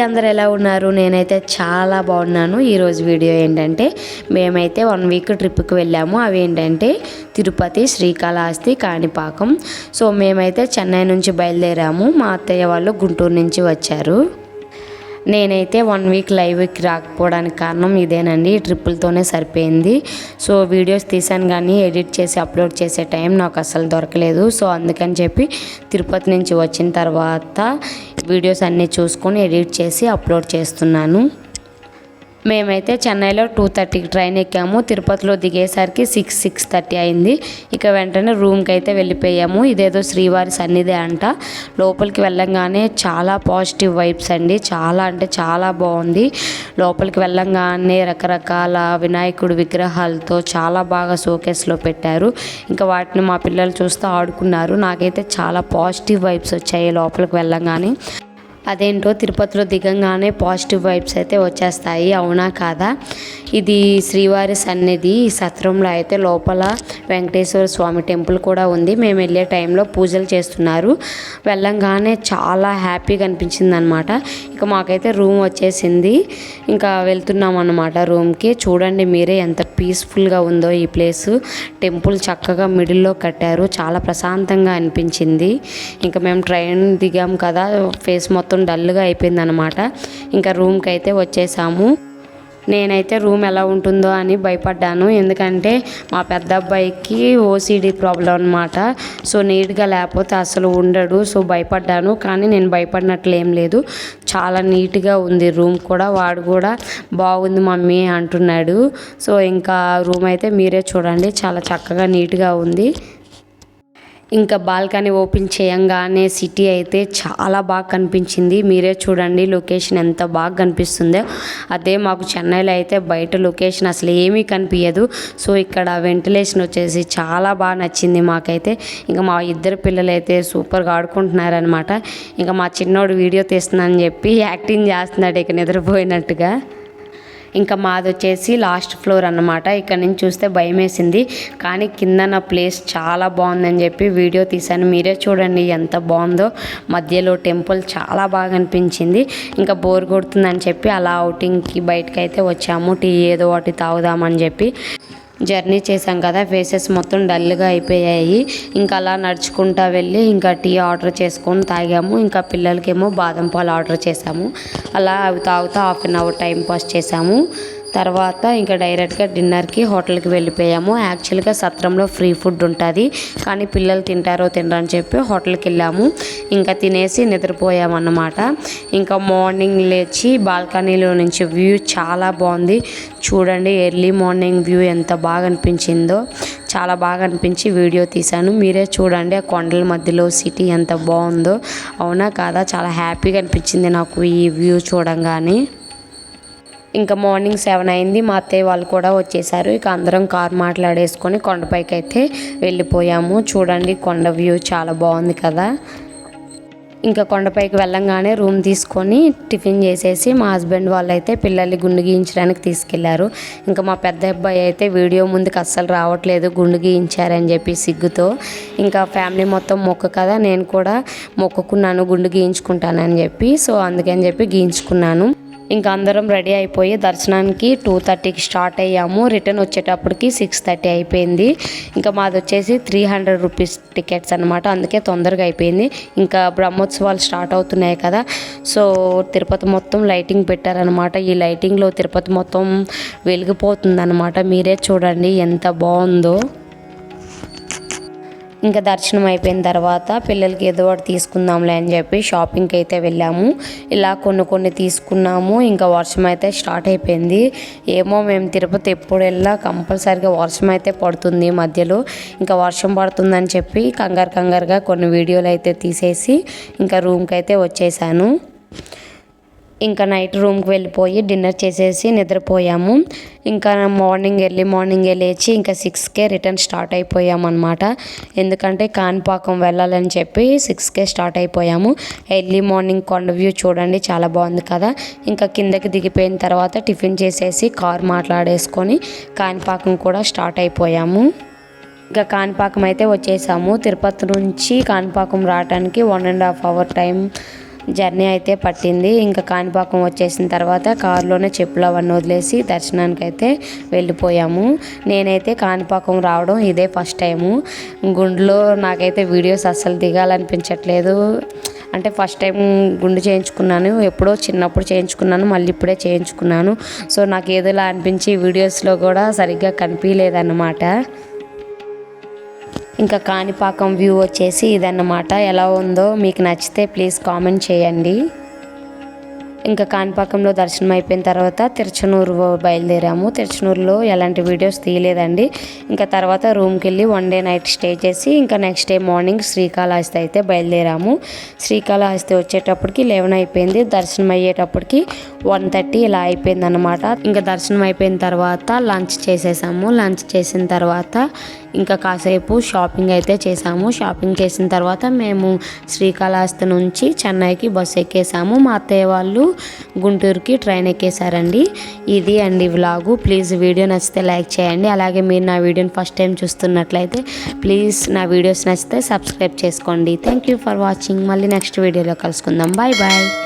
అందరు ఎలా ఉన్నారు? నేనైతే చాలా బాగున్నాను. ఈరోజు వీడియో ఏంటంటే మేమైతే వన్ వీక్ ట్రిప్కి వెళ్ళాము. అవి ఏంటంటే తిరుపతి శ్రీకాళహస్తి కాణిపాకం. సో మేమైతే చెన్నై నుంచి బయలుదేరాము. మా అత్తయ్య వాళ్ళు గుంటూరు నుంచి వచ్చారు. నేనైతే వన్ వీక్ లైవ్కి రాకపోవడానికి కారణం ఇదేనండి. ట్రిప్పులతోనే సరిపోయింది. సో వీడియోస్ తీసాను కానీ ఎడిట్ చేసి అప్లోడ్ చేసే టైం నాకు అసలు దొరకలేదు. సో అందుకని చెప్పి తిరుపతి నుంచి వచ్చిన తర్వాత వీడియోస్ అన్నీ చూసుకొని ఎడిట్ చేసి అప్లోడ్ చేస్తున్నాను. మేమైతే చెన్నైలో టూ థర్టీకి ట్రైన్ ఎక్కాము. తిరుపతిలో దిగేసరికి సిక్స్ సిక్స్ థర్టీ అయింది. ఇక వెంటనే రూమ్కి అయితే వెళ్ళిపోయాము. ఇదేదో శ్రీవారి సన్నిధి అంట. లోపలికి వెళ్ళంగానే చాలా పాజిటివ్ వైబ్స్ అండి. చాలా అంటే చాలా బాగుంది. లోపలికి వెళ్ళంగానే రకరకాల వినాయకుడు విగ్రహాలతో చాలా బాగా షోకేస్లో పెట్టారు. ఇంకా వాటిని మా పిల్లలు చూస్తూ ఆడుకున్నారు. నాకైతే చాలా పాజిటివ్ వైబ్స్ వచ్చాయి లోపలికి వెళ్ళంగానే. అదేంటో తిరుపతిలో దిగంగానే పాజిటివ్ వైబ్స్ అయితే వచ్చేస్తాయి. అవునా కాదా? ఇది శ్రీవారి సన్నిధి ఈ సత్రంలో అయితే లోపల వెంకటేశ్వర స్వామి టెంపుల్ కూడా ఉంది. మేము వెళ్ళే టైంలో పూజలు చేస్తున్నారు. వెళ్ళంగానే చాలా హ్యాపీగా అనిపించింది అనమాట ఇక మాకైతే రూమ్ వచ్చేసింది. ఇంకా వెళ్తున్నాం అనమాట రూమ్కి. చూడండి మీరే ఎంత పీస్ఫుల్గా ఉందో ఈ ప్లేస్. టెంపుల్ చక్కగా మిడిల్లో కట్టారు. చాలా ప్రశాంతంగా అనిపించింది. ఇంకా మేము ట్రైన్ దిగాం కదా. ఫేస్ మొత్తం డల్గా అయిపోయింది అనమాట ఇంకా రూమ్కి అయితే వచ్చేసాము. నేనైతే రూమ్ ఎలా ఉంటుందో అని భయపడ్డాను. ఎందుకంటే మా పెద్ద అబ్బాయికి ఓసిడి ప్రాబ్లం అనమాట సో నీట్గా లేకపోతే అసలు ఉండడు. సో భయపడ్డాను. కానీ నేను భయపడినట్లు ఏం లేదు. చాలా నీట్గా ఉంది రూమ్ కూడా. వాడు కూడా బాగుంది మమ్మీ అంటున్నాడు. సో ఇంకా రూమ్ అయితే మీరే చూడండి. చాలా చక్కగా నీట్గా ఉంది. ఇంకా బాల్కనీ ఓపెన్ చేయంగానే సిటీ అయితే చాలా బాగా కనిపించింది. మీరే చూడండి లొకేషన్ ఎంత బాగా కనిపిస్తుందో. అదే మాకు చెన్నైలో అయితే బయట లొకేషన్ అసలు ఏమీ కనిపించదు సో ఇక్కడ వెంటిలేషన్ వచ్చేసి చాలా బాగా నచ్చింది మాకైతే. ఇంకా మా ఇద్దరు పిల్లలు అయితే సూపర్గా ఆడుకుంటున్నారనమాట ఇంకా మా చిన్నోడు వీడియో తీస్తున్నానని చెప్పి యాక్టింగ్ చేస్తున్నాడు ఇక నిద్రపోయినట్టుగా. ఇంకా మాది వచ్చేసి లాస్ట్ ఫ్లోర్ అన్నమాట. ఇక్కడ నుంచి చూస్తే భయం వేసింది కానీ కింద నా ప్లేస్ చాలా బాగుందని చెప్పి వీడియో తీశాను. మీరే చూడండి ఎంత బాగుందో. మధ్యలో టెంపుల్ చాలా బాగా అనిపించింది. ఇంకా బోర్ కొడుతుందని చెప్పి అలా అవుటింగ్కి బయటకు అయితే వచ్చాము. టీ ఏదో ఒకటి తాగుదామని చెప్పి. జర్నీ చేసాం కదా ఫేసెస్ మొత్తం డల్గా అయిపోయాయి. ఇంకా అలా నడుచుకుంటా వెళ్ళి ఇంకా టీ ఆర్డర్ చేసుకొని తాగాము. ఇంకా పిల్లలకేమో బాదం పాలు ఆర్డర్ చేసాము అలా అవి తాగుతూ half an hour time pass చేసాము తర్వాత ఇంకా డైరెక్ట్గా డిన్నర్కి హోటల్కి వెళ్ళిపోయాము. యాక్చువల్గా సత్రంలో ఫ్రీ ఫుడ్ ఉంటుంది. కానీ పిల్లలు తింటారో తినరని చెప్పి హోటల్కి వెళ్ళాము. ఇంకా తినేసి నిద్రపోయామన్నమాట. ఇంకా మార్నింగ్ లేచి బాల్కనీలో నుంచి వ్యూ చాలా బాగుంది. చూడండి ఎర్లీ మార్నింగ్ వ్యూ ఎంత బాగా అనిపించిందో. చాలా బాగా అనిపించి వీడియో తీశాను. మీరే చూడండి ఆ కొండల మధ్యలో సిటీ ఎంత బాగుందో. అవునా కాదా? చాలా హ్యాపీగా అనిపించింది నాకు ఈ వ్యూ చూడంగానే. ఇంకా మార్నింగ్ సెవెన్ అయింది. మా అత్తయ్య వాళ్ళు కూడా వచ్చేసారు. ఇక అందరం కార్ మాట్లాడేసుకొని కొండపైకి అయితే వెళ్ళిపోయాము. చూడండి కొండ వ్యూ చాలా బాగుంది కదా. ఇంకా కొండపైకి వెళ్ళంగానే రూమ్ తీసుకొని టిఫిన్ చేసేసి మా హస్బెండ్ వాళ్ళు అయితే పిల్లల్ని గుండు గీయించడానికి తీసుకెళ్ళారు. ఇంకా మా పెద్ద అబ్బాయి అయితే వీడియో ముందుకు అస్సలు రావట్లేదు. గుండు గీయించారని చెప్పి సిగ్గుతో. ఇంకా ఫ్యామిలీ మొత్తం మొక్క కదా నేను కూడా మొక్కుకున్నాను గుండు గీయించుకుంటానని చెప్పి. సో అందుకని చెప్పి గీయించుకున్నాను. ఇంకా అందరం రెడీ అయిపోయి దర్శనానికి టూ థర్టీకి స్టార్ట్ అయ్యాము. రిటర్న్ వచ్చేటప్పటికి సిక్స్ థర్టీ అయిపోయింది. ఇంకా మాది వచ్చేసి త్రీ హండ్రెడ్ రూపీస్ టికెట్స్ అనమాట అందుకే తొందరగా అయిపోయింది. ఇంకా బ్రహ్మోత్సవాలు స్టార్ట్ అవుతున్నాయి కదా. సో తిరుపతి మొత్తం లైటింగ్ పెట్టారనమాట ఈ లైటింగ్లో తిరుపతి మొత్తం వెలిగిపోతుంది అనమాట మీరే చూడండి ఎంత బాగుందో. ఇంకా దర్శనం అయిపోయిన తర్వాత పిల్లలకి ఏదో ఒకటి తీసుకుందాంలే అని చెప్పి షాపింగ్కి అయితే వెళ్ళాము. ఇలా కొన్ని కొన్ని తీసుకున్నాము. ఇంకా వర్షం అయితే స్టార్ట్ అయిపోయింది. ఏమో మేము తిరుపతి ఎప్పుడు వెళ్ళా కంపల్సరిగా వర్షం అయితే పడుతుంది మధ్యలో. ఇంకా వర్షం పడుతుందని చెప్పి కంగారు కంగారుగా కొన్ని వీడియోలు అయితే తీసేసి ఇంకా రూమ్కి అయితే వచ్చేసాను. ఇంకా నైట్ రూమ్కి వెళ్ళిపోయి డిన్నర్ చేసేసి నిద్రపోయాము. ఇంకా మార్నింగ్ ఎర్లీ మార్నింగే లేచి ఇంకా సిక్స్కే రిటర్న్ స్టార్ట్ అయిపోయామన్నమాట. ఎందుకంటే కాణిపాకం వెళ్ళాలని చెప్పి సిక్స్కే స్టార్ట్ అయిపోయాము. ఎర్లీ మార్నింగ్ కొండ వ్యూ చూడండి చాలా బాగుంది కదా. ఇంకా కిందకి దిగిపోయిన తర్వాత టిఫిన్ చేసేసి కార్ మాట్లాడేసుకొని కాణిపాకం కూడా స్టార్ట్ అయిపోయాము. ఇంకా కాణిపాకం అయితే వచ్చేసాము. తిరుపతి నుంచి కాణిపాకం రావడానికి one and half hour time journey అయితే పట్టింది. ఇంకా కాణిపాకం వచ్చేసిన తర్వాత కారులోనే చెప్పులు అవన్నీ వదిలేసి దర్శనానికి అయితే వెళ్ళిపోయాము. నేనైతే కాణిపాకం రావడం ఇదే ఫస్ట్ టైము. గుండెలో నాకైతే వీడియోస్ అస్సలు దిగాలనిపించట్లేదు. అంటే ఫస్ట్ టైం గుండు చేయించుకున్నాను. ఎప్పుడో చిన్నప్పుడు చేయించుకున్నాను. మళ్ళీ ఇప్పుడే చేయించుకున్నాను. సో నాకు ఏదోలా అనిపించి వీడియోస్లో కూడా సరిగ్గా కనిపించలేదన్నమాట ఇంకా కాణిపాకం వ్యూ వచ్చేసి ఇదన్నమాట. ఎలా ఉందో మీకు నచ్చితే ప్లీజ్ కామెంట్ చేయండి. ఇంకా కాణిపాకంలో దర్శనం అయిపోయిన తర్వాత తిరుచనూరు బయలుదేరాము. తిరుచనూరులో ఎలాంటి వీడియోస్ తీయలేదండి. ఇంకా తర్వాత రూమ్కి వెళ్ళి వన్ డే నైట్ స్టే చేసి ఇంకా నెక్స్ట్ డే మార్నింగ్ శ్రీకాళహస్తి అయితే బయలుదేరాము. శ్రీకాళహస్తి వచ్చేటప్పటికి లెవెన్ అయిపోయింది. దర్శనం అయ్యేటప్పటికి వన్ థర్టీ ఇలా అయిపోయింది అనమాట ఇంకా దర్శనం అయిపోయిన తర్వాత లంచ్ చేసేసాము. లంచ్ చేసిన తర్వాత ఇంకా కాసేపు షాపింగ్ అయితే చేసాము. షాపింగ్ చేసిన తర్వాత మేము శ్రీకాళహస్తి నుంచి చెన్నైకి బస్సు ఎక్కేసాము. మా అత్తయ్య వాళ్ళు గుంటూరుకి ట్రైన్ ఎక్కేసారండి ఇది అండి వ్లాగు. ప్లీజ్ వీడియో నచ్చితే లైక్ చేయండి. అలాగే మీరు నా వీడియోని ఫస్ట్ టైం చూస్తున్నట్లయితే ప్లీజ్ నా వీడియోస్ నచ్చితే సబ్స్క్రైబ్ చేసుకోండి. థ్యాంక్ యూ ఫర్ వాచింగ్ మళ్ళీ నెక్స్ట్ వీడియోలో కలుసుకుందాం. Bye bye